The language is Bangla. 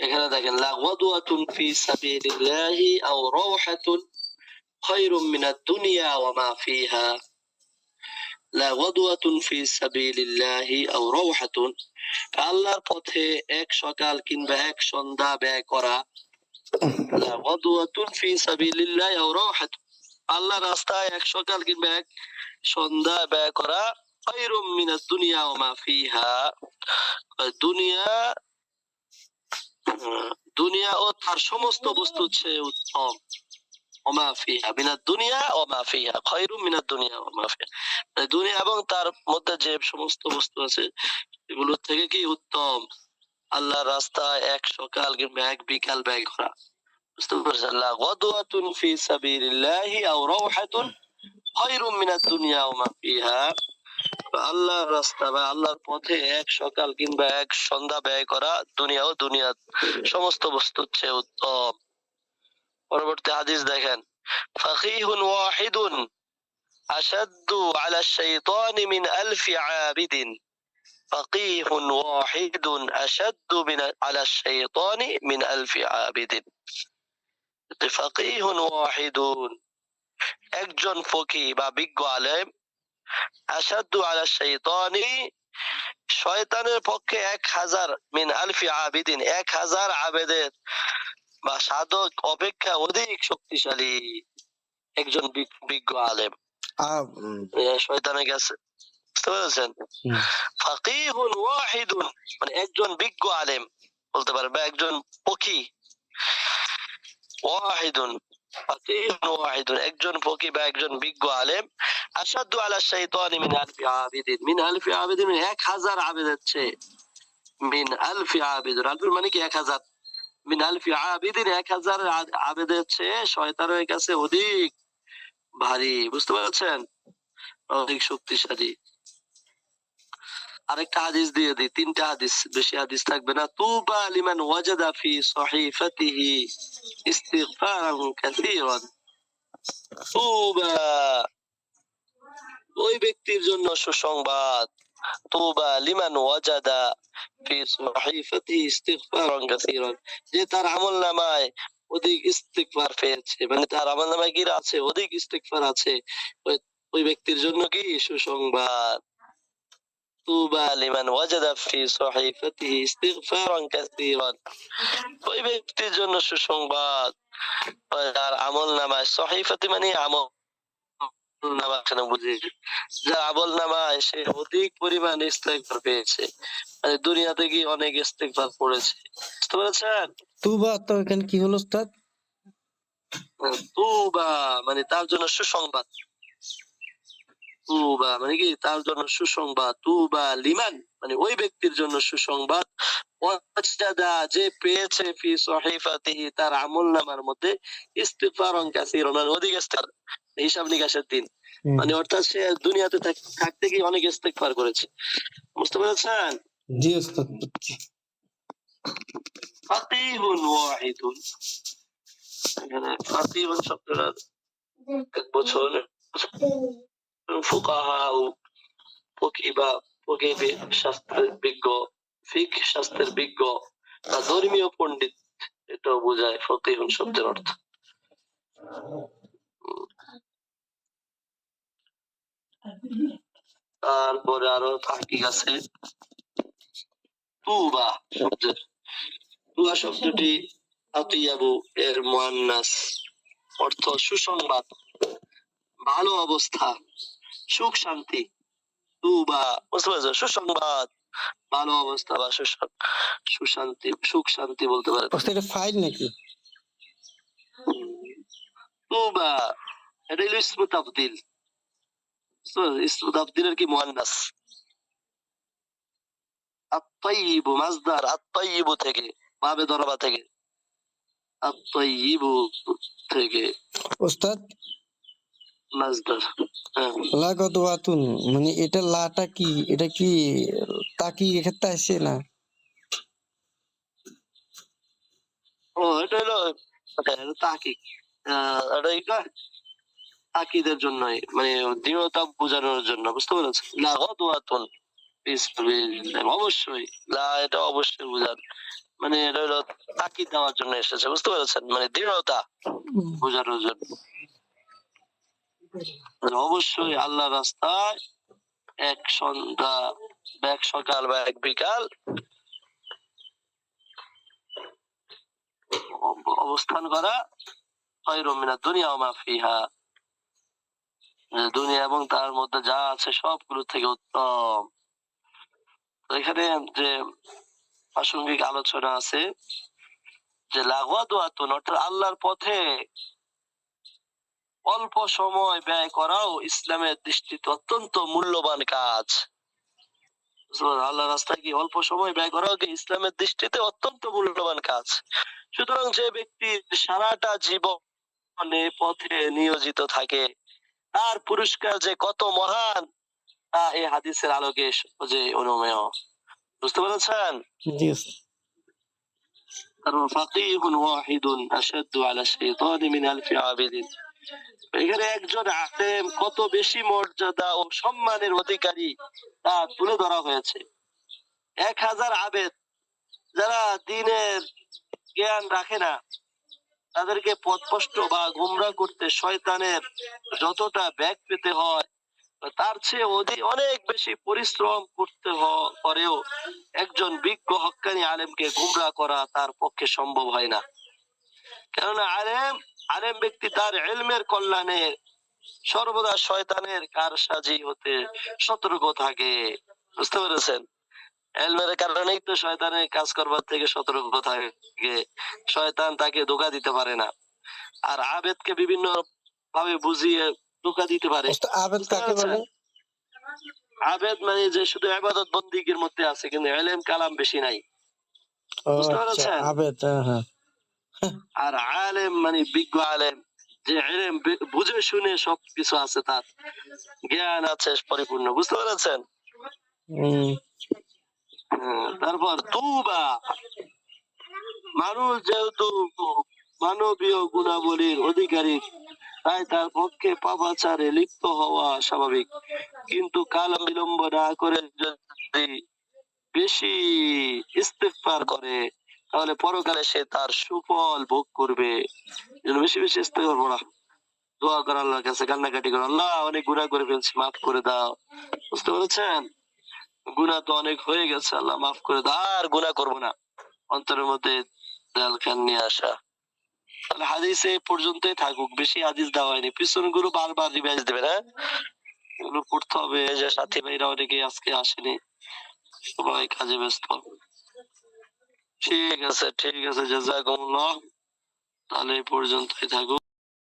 এখানে দেখেন লাগওয়াতুন ফি সাবিলিল্লাহি আও রাওহাতুন খায়রুম মিনাদ দুনিয়া ওয়া মা ফিহা লাগওয়াতুন ফি সাবিলিল্লাহি আও রাওহাতুন আল্লাহর পথে এক সকাল কিংবা এক সন্ধ্যা ব্যয় করা। লাগওয়াতুন ফি সাবিলিল্লাহি আও রাওহাতুন আল্লাহ রাস্তায় এক সকাল কিংবা এক সন্ধ্যা ব্যয় করা। খায়রুম মিনাদ দুনিয়া ওয়া মা ফিহা দুনিয়া আহ, দুনিয়া ও তার সমস্ত বস্তু চেয়ে উত্তম। ওমা ফিহা মিনাদ দুনিয়া, ওমা ফিহা খয়রুম মিনাদ দুনিয়া, ওমা ফিহা। মানে দুনিয়া এবং তার মধ্যে যে সমস্ত বস্তু আছে এগুলো থেকে কি উত্তম? আল্লাহর রাস্তায় এক সকাল কিংবা এক বিকাল ব্যয় করা। বুঝতে পারছেন? লা গাদওয়াতুন ফি সাবিলিল্লাহি আও রাওহাতুন খায়রুম মিনাদ দুনিয়া, ওমা ফিহা। আল্লাহর রাস্তা বা আল্লাহর পথে এক সকাল কিংবা এক সন্ধ্যা ব্যয় করা দুনিয়া ও দুনিয়ার সমস্ত বস্তুর চেয়ে উত্তম। পরবর্তী হাদিস দেখেন, ফাকিহুন ওয়াহিদুন আশাদ্দু আলা শাইতানি মিন আলফি আবিদিন। ফাকিহুন ওয়াহিদুন আশাদ্দু মিন আলা শাইতানি মিন আলফি আবিদিন। ফাকিহুন ওয়াহিদুন, একজন ফকি বা বিজ্ঞ আলেম আসাদু আলা শাইতানি শয়তানের পক্ষে এক হাজার মিন আলফি আবিদিন এক হাজার আবেদের বা সাধক অপেক্ষা অধিক শক্তিশালী একজন বিজ্ঞ আলেম। শয়তানের কাছে। বুঝতে পেরেছেন? ফাকিহুন ওয়াহিদুন মানে একজন বিজ্ঞ আলেম বলতে পারে বা একজন পক্ষী। ওয়াহিদুন ফাকিহুন ওয়াহিদুন একজন ফকি বা একজন বিজ্ঞ আলেম আসাদু আলা শাইতানি মিন আলফি আবিদিন। মিন আলফি আবিদিন মানে এক হাজার আবেদের মিন আলফি আবিদিন আলফি মানে কি এক হাজার? মিন আলফি আবিদিন এক হাজার আবেদের শয়তানের কাছে অধিক ভারী। বুঝতে পারছেন? অধিক শক্তিশালী। আরেকটা হাদিস দিয়ে দিই। তিনটা হাদিস। বেশি হাদিস থাকবে না। তুবা লিমান ওয়াজাদা ফি সহিফাতিহি ইস্তিগফারান কাসীরান। তুবা ওই ব্যক্তির জন্য সুসংবাদ। তোবা লিমান ওয়াজাদা ফি ইস্তিগফারান কাসীরান। যে তার অধিক ইস্তিগফার পেয়েছে। মানে তার কি আছে, অধিক ইস্তিগফার আছে। ওই ব্যক্তির জন্য কি? সুসংবাদ। তুবা লিমান ওয়াজাদা ফি সহিফাতিহি ইস্তিগফারান কাসীরান। ওই ব্যক্তির জন্য সুসংবাদ। তার আমলনামায় সহিফাতি মানে আমল নামা এখানে বুঝি যার আমল নামায় সে অধিক পরিমাণ পেয়েছে। মানে দুনিয়াতে গিয়ে অনেক পড়েছে বুঝতে পেরেছেন? তুবা তো এখানে কি হলো উস্তাদ? তুবা মানে তার জন্য সুসংবাদ। তুবা মানে কি তার জন্য সুসংবাদ। তুবা লিমান মানে ওই ব্যক্তির জন্য সুসংবাদ। যে পেয়েছে ফি সহিফাতিহি তার আমল নামার মধ্যে ইস্তিগফারন কাসীরান মানে অধিক ইস্তিগফার হিসাব নিকাশের দিন। মানে অর্থাৎ সে দুনিয়াতে থাকতে গিয়ে অনেক ইস্তেগফার করেছে। বুঝতে পেরেছেন? জি উস্তাদ বুঝছি। ফাকিহুন ওয়াহিদুন। ফাকিহুন শব্দটা এক বছর। ফকি বা ফকি শাস্ত্রের বিজ্ঞ, ফিক শাস্ত্রের বিজ্ঞ বা ধর্মীয় পণ্ডিত, এটাও বোঝায় শব্দের অর্থ। তারপরে আরও তাহকিক আছে। তুবা শব্দের। তুবা শব্দটি আতিয়াবু এর মুয়ান্নাস। অর্থ সুসংবাদ। ভালো অবস্থা। সুখ শান্তি। তুবা বুঝতে পারছ? সুসংবাদ ভালো অবস্থা বা সুশান্তি সুখ শান্তি বলতে পারে এটা ফাইল নাকি? তুবা এটা হলো ইসমু তাবদিল? ইসমু তাবদিলের কি মুয়ান্নাস? মাজদার থেকে বাবে ধরবা থেকে। থেকে। উস্তাদ মাজদার হ্যাঁ। লাগদওয়াতুন মানে এটা লাটা কি? এটা কি তাকি এক্ষেত্রে আসে না? ও এটা হলো হ্যাঁ, এটা এটা এটা তাকিদের জন্য মানে দৃঢ়তা বোঝানোর জন্য বুঝতে পেরেছ ফি সাবিলিল্লাহ। অবশ্যই লা এটা অবশ্যই বুঝান। মানে এটা হলো তাকিদ দেওয়ার জন্য এসেছে বুঝতে পেরেছেন? মানে দৃঢ়তা বোঝানোর জন্য। অবশ্যই আল্লাহ রাস্তায় এক সন্ধ্যা বা এক সকাল বা এক বিকাল অবস্থান করা খয়রুম মিনাদ দুনিয়া ওয়া মা ফিহা। দুনিয়া এবং তার মধ্যে যা আছে সবগুলো থেকে উত্তম। এখানে যে প্রাসঙ্গিক আলোচনা আছে যে লাগোয়া দোয়াতুন অর্থাৎ আল্লাহর পথে অল্প সময় ব্যয় করাও ইসলামের দৃষ্টিতে অত্যন্ত মূল্যবান কাজ? আল্লাহর রাস্তায় কি অল্প সময় ব্যয় করাও কি ইসলামের দৃষ্টিতে অত্যন্ত মূল্যবান কাজ? সুতরাং যে ব্যক্তি সারাটা জীবনে পথে নিয়োজিত থাকে তার পুরস্কার যে কত মহান তা এই হাদিসের আলোকে সহজে অনুমেয়। বুঝতে পেরেছেন? ফাকিহুন ওয়াহিদুন আশাদ্দু আলা শাইতানি মিন আলফি আবিদিন এখানে একজন আলেম কত বেশি মর্যাদা ও সম্মানের অধিকারী তা তুলে ধরা হয়েছে। এক হাজার আবেদ যারা দিনের জ্ঞান রাখে না, তাদেরকে পথভ্রষ্ট বা গুমরা করতে শয়তানের যতটা ব্যাগ পেতে হয়, তার চেয়ে অধিক অনেক বেশি পরিশ্রম করতে পরেও একজন বিজ্ঞ হক্কানি আলেমকে গুমরা করা তার পক্ষে সম্ভব হয় না। কেননা আলেম আলেম ব্যক্তি তার এলমের কল্যাণে সর্বদা শয়তানের কারসাজি হতে সতর্ক থাকে। বুঝতে পেরেছেন? এলমের কারণেই তো শয়তানের কাজ করবার থেকে সতর্ক থাকে। শয়তান তাকে ধোকা দিতে পারে না। আর আবেদকে বিভিন্ন ভাবে বুঝিয়ে ধোকা দিতে পারে। আবেদ কাকে বলে? আবেদ মানে যে শুধু আবাদত বন্দিগির মধ্যে আছে কিন্তু এলেম কালাম বেশি নাই। বুঝতে আচ্ছা পেরেছেন? আবেদ হ্যাঁ হ্যাঁ। আর আলেম মানে বিজ্ঞ আলেম যে এলেম বুঝে শুনে সবকিছু আছে তার। জ্ঞান আছে পরিপূর্ণ বুঝতে পেরেছেন? হ্যাঁ, তারপর তুবা মানুষ যেহেতু মানবীয় গুণাবলীর অধিকারী তাই তার পক্ষে পাপাচারে লিপ্ত হওয়া স্বাভাবিক। কিন্তু কাল বিলম্ব না করে যদি বেশি ইস্তেফার করে তাহলে পরকালে সে তার সুফল ভোগ করবে। বেশি বেশি ইস্তেগফার পড়া দোয়া কর আল্লাহর কাছে, কান্নাকাটি করো। আল্লাহ, অনেক গুনাহ করে ফেলছি, মাফ করে দাও। বুঝতে পেরেছেন? গুনাহ তো অনেক হয়ে গেছে, আল্লাহ মাফ করে দাও। আর গুনাহ করব না। অন্তরের মধ্যে দেয়াল খান নিয়ে আসা। তাহলে হাদিস এই পর্যন্তই থাকুক। বেশি হাদিস দেওয়া হয়নি। পিছনগুলো বারবার রিভাইজ দেবে না এগুলো পড়তে হবে। যে সাথী ভাইরা অনেকে আজকে আসেনি। সবাই কাজে ব্যস্ত। ঠিক আছে ঠিক আছে জাজাকুমুল্লাহ। তাহলে এই পর্যন্তই থাকুক।